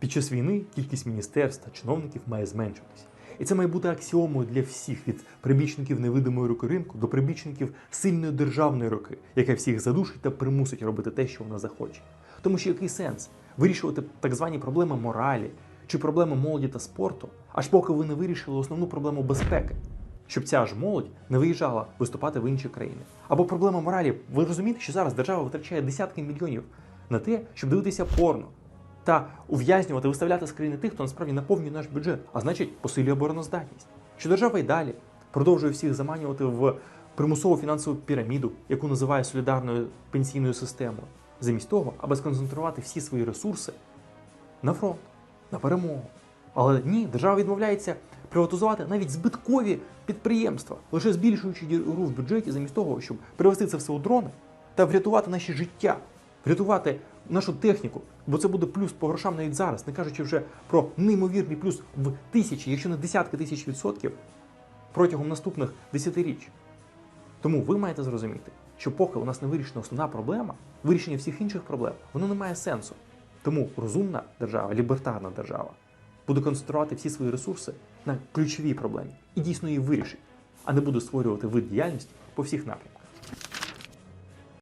Під час війни кількість міністерств та чиновників має зменшитись. І це має бути аксіомою для всіх від прибічників невидимої руки ринку до прибічників сильної державної руки, яка всіх задушить та примусить робити те, що вона захоче. Тому що який сенс вирішувати так звані проблеми моралі чи проблеми молоді та спорту, аж поки ви не вирішили основну проблему безпеки, щоб ця ж молодь не виїжджала виступати в інші країни. Або проблема моралі. Ви розумієте, що зараз держава витрачає десятки мільйонів на те, щоб дивитися порно та ув'язнювати, виставляти з країни тих, хто насправді наповнює наш бюджет, а значить посилює обороноздатність. Що держава й далі продовжує всіх заманювати в примусову фінансову піраміду, яку називає солідарною пенсійною системою, замість того, аби сконцентрувати всі свої ресурси на фронт, на перемогу. Але ні, держава відмовляється приватизувати навіть збиткові підприємства, лише збільшуючи діру в бюджеті, замість того, щоб привести це все у дрони та врятувати наші життя, врятувати нашу техніку, бо це буде плюс по грошам навіть зараз, не кажучи вже про неймовірний плюс в тисячі, якщо не десятки тисяч відсотків протягом наступних десятиріч. Тому ви маєте зрозуміти, що поки у нас не вирішена основна проблема, вирішення всіх інших проблем, воно не має сенсу. Тому розумна держава, лібертарна держава буде концентрувати всі свої ресурси на ключовій проблемі і дійсно її вирішить, а не буде створювати вид діяльності по всіх напрямках.